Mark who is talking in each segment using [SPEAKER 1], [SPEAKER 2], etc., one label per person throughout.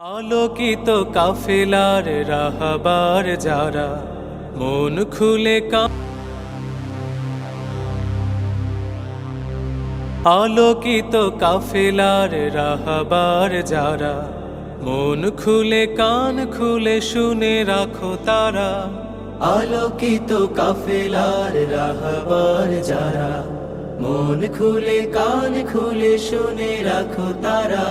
[SPEAKER 1] আলোকিত কাফেলার রাহাবার যারা, মন খুলে কা আলোকিত কাফেলার রাহাবার যারা, মন খুলে কান খুলে শুনে রাখো তারা।
[SPEAKER 2] আলোকিত কাফেলার রাহবার যারা, মন খুলে কান খুলে শুনে রাখো তারা।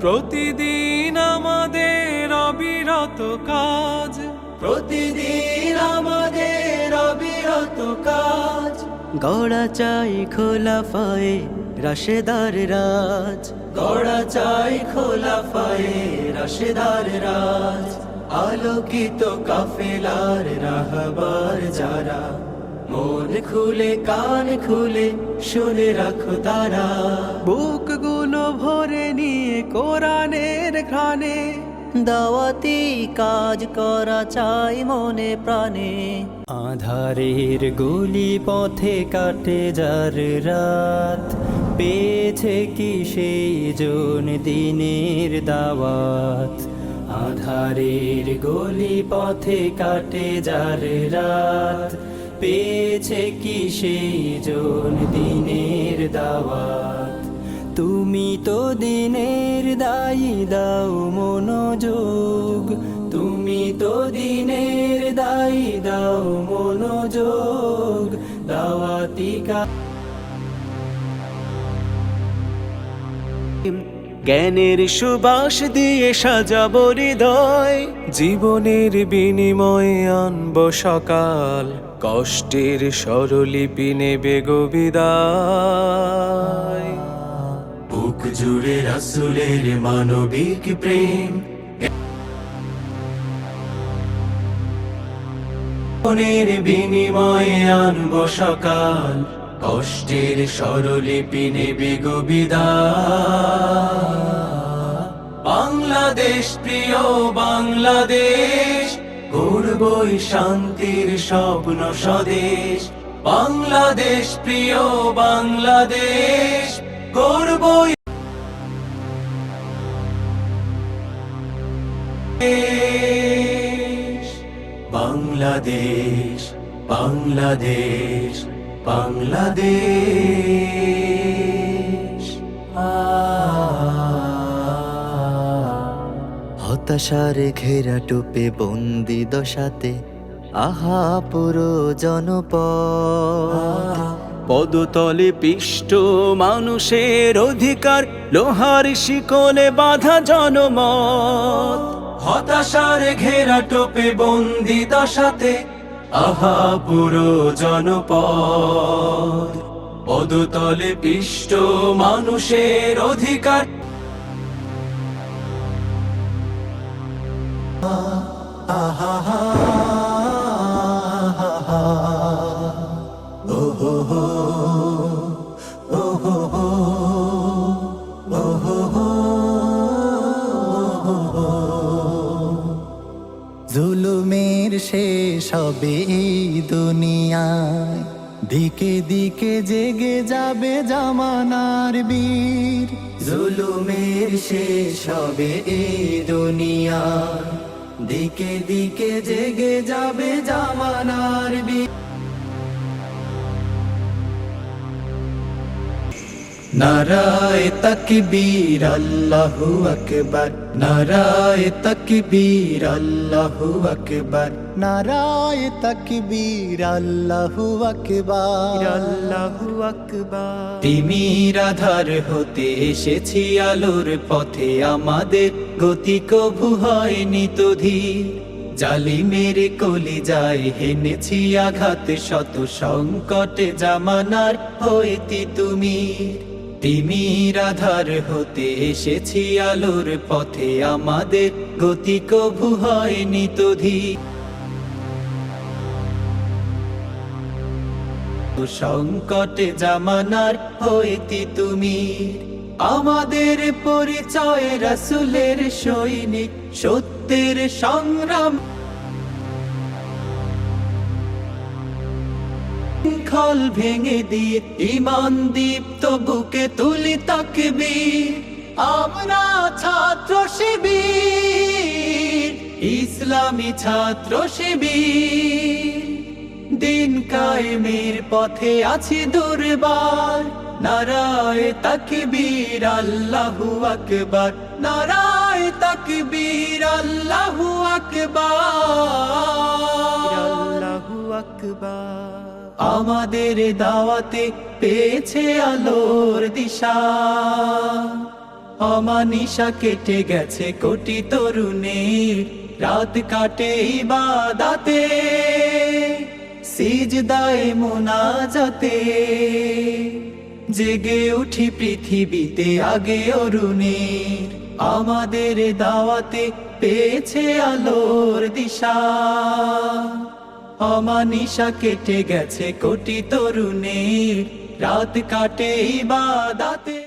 [SPEAKER 1] প্রতিদিন আমাদের অবিরত কাজ।
[SPEAKER 2] প্রতিদিন আমাদের অবিরত কাজ। গড়া চাই খোলা ফায়ে রাশেদার রাজ। গড়া চাই খোলা ফায়ে রাশেদার রাজ। আলোকিত কাফেলার রাহবার যারা মন খুলে কান খুলে শুনে রাখো তারা। বুকগুলো ভরে নিয়ে কোরআনের ঘ্রাণে, দাওয়াতি কাজ করা চাই মনে প্রাণে। আধারের গলি পথে কাটে যার রাত, পেয়েছে কি সেই জন দিনের দাওয়াত? আধারের গলি পথে কাটে যার রাত, পেয়েছে কি সেই জন দিনের দাওয়াত? তুমি তো দিনের দায়ী, দাও মনোযোগ। তুমি তো দিনের দায়ী, দাও মনোযোগ। দাওয়াতিকা জ্ঞানের সুবাস দিয়ে সাজাবো হৃদয়।
[SPEAKER 1] জীবনের বিনিময়ে আনব সকাল। কষ্টের স্বরলিপি নেবে গবিদায়
[SPEAKER 2] জুড়ে রাসুলের মানবিক প্রেম। মনের বিনিময়ে আনব সকাল, কষ্টের স্বরলিপি নেবে গবিদা। বাংলাদেশ, প্রিয় বাংলাদেশ গড়বই শান্তির স্বপ্ন স্বদেশ। বাংলাদেশ, প্রিয় বাংলাদেশ গড়বই বাংলাদেশ বাংলাদেশ বাংলাদেশ হতাশার ঘেরা টুপে বন্দি দশাতে আহা পুরো জনপদ। পদতলে পিষ্ট মানুষের অধিকার লোহার শিকলে বাধা জনমত। হতাশার ঘেরা টোপে বন্দি দশাতে আহা পুরো জনপদ। পদতলে পিষ্ট মানুষের অধিকার। জুলুমের শেষ হবে এই দুনিয়ায়। দিকে দিকে জেগে যাবে জামানার বীর। জুলুমের শেষ হবে এই দুনিয়া দিকে দিকে জেগে যাবে জামানার বীর। নারায় তকবীর আল্লাহু আকবার। নারায় তকবীর আল্লাহু আকবার। নারায় তকবীর আল্লাহু আকবার। আল্লাহু আকবার। তিমির আধার হতে এসেছি আলোর পথে আমাদের গতি কভু হয়নি তো ধীর। জালিমের কলি যায় হেনেছি আঘাত শত সংকটে জামানার হইতি তুমি তিমির হতে এসেছি আলোর পথে। আমাদের গতি কভু হয়নি তো ধীর সংকটে জামানার হইতি তুমি। আমাদের পরিচয় রাসুলের সৈনিক। সত্যের সংগ্রাম খল ভেঙে দিয়ে ইমান দীপ্ত বুকে তুলি তাকবীর। আমরা ছাত্র শিবির, ইসলামী ছাত্র শিবির। দিন কায়েমের পথে আছি দুর্বার, নারায় তাকবীর, আল্লাহু আকবার। নারায় তাকবীর, আল্লাহু আকবার। আমাদের দাওয়াতে পেয়েছে আলোর দিশা। অমানিশা কেটে গেছে কোটি তরুণের। রাত কাটে ইবাদাতে, সিজদায় মোনাজাতে। জেগে উঠি পৃথিবীতে আগে অরুণের। আমাদের দাওয়াতে পেয়েছে আলোর দিশা। অমানিশা কেটে গেছে কোটি তরুণের। রাত কাটে ইবাদাতে।